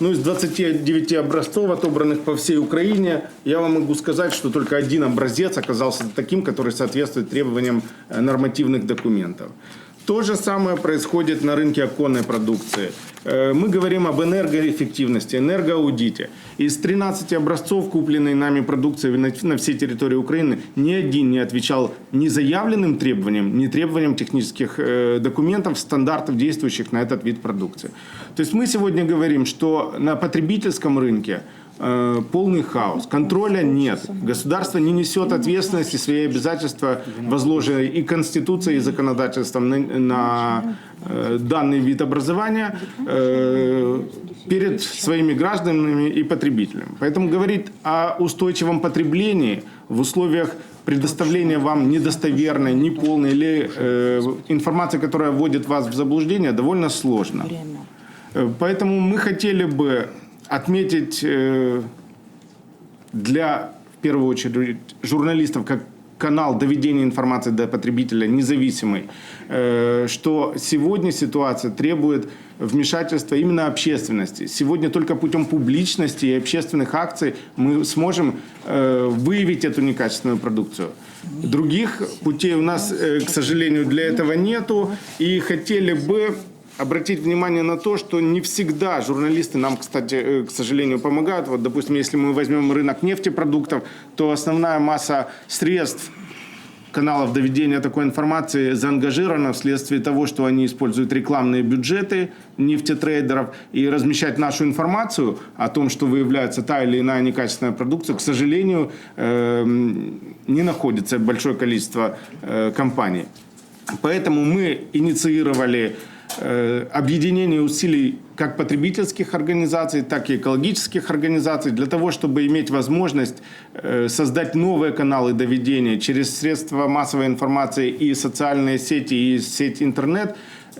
Ну, из 29 образцов, отобранных по всей Украине, я вам могу сказать, что только один образец оказался таким, который соответствует требованиям э, нормативных документов. То же самое происходит на рынке оконной продукции. Э, Мы говорим об энергоэффективности, энергоаудите. Из 13 образцов, купленной нами продукции на, всей территории Украины, ни один не отвечал ни заявленным требованиям, ни требованиям технических э, документов, стандартов, действующих на этот вид продукции. То есть мы сегодня говорим, что на потребительском рынке э, полный хаос, контроля нет, государство не несет ответственности, свои обязательства, возложенные и Конституцией, и законодательством на, на, э, данный вид образования э, перед своими гражданами и потребителями. Поэтому говорить о устойчивом потреблении в условиях предоставления вам недостоверной, неполной или э, информации, которая вводит вас в заблуждение, довольно сложно. Э, Поэтому мы хотели бы отметить э, для, в первую очередь, журналистов, как канал доведения информации до потребителя независимый, э, что сегодня ситуация требует вмешательства именно общественности. Сегодня только путем публичности и общественных акций мы сможем э, выявить эту некачественную продукцию. Других путей у нас, к сожалению, для этого нету. И хотели бы обратить внимание на то, что не всегда журналисты нам, кстати, э, к сожалению, помогают. Вот, допустим, если мы возьмем рынок нефтепродуктов, то основная масса средств каналов доведения такой информации заангажирована вследствие того, что они используют рекламные бюджеты нефтетрейдеров и размещать нашу информацию о том, что выявляется та или иная некачественная продукция, к сожалению, эм, не находится большое количество э, компаний. Поэтому мы инициировали объединение усилий как потребительских организаций, так и экологических организаций для того, чтобы иметь возможность э, создать новые каналы доведения через средства массовой информации и социальные сети, и сеть интернет,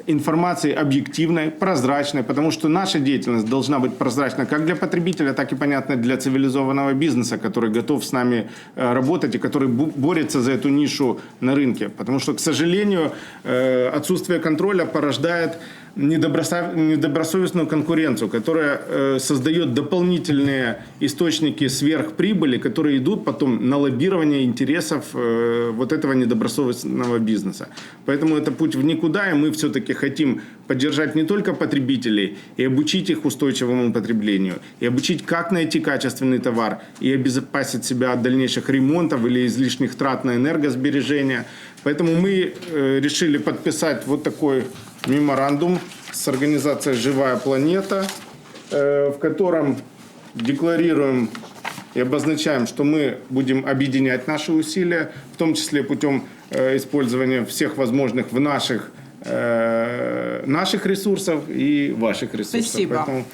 информации объективной, прозрачной, потому что наша деятельность должна быть прозрачна как для потребителя, так и, понятно, для цивилизованного бизнеса, который готов с нами э, работать и который борется за эту нишу на рынке. Потому что, к сожалению, э, отсутствие контроля порождает недобросовестную конкуренцию, которая э, создает дополнительные источники сверхприбыли, которые идут потом на лоббирование интересов э, вот этого недобросовестного бизнеса. Поэтому это путь в никуда, и мы все-таки хотим поддержать не только потребителей и обучить их устойчивому потреблению, и обучить, как найти качественный товар, и обезопасить себя от дальнейших ремонтов или излишних трат на энергосбережение. Поэтому мы э, решили подписать вот такой меморандум с организацией «Живая планета», э, в котором декларируем и обозначаем, что мы будем объединять наши усилия, в том числе путем э, использования всех возможных в наших, э, наших ресурсов и ваших ресурсов. Спасибо. Поэтому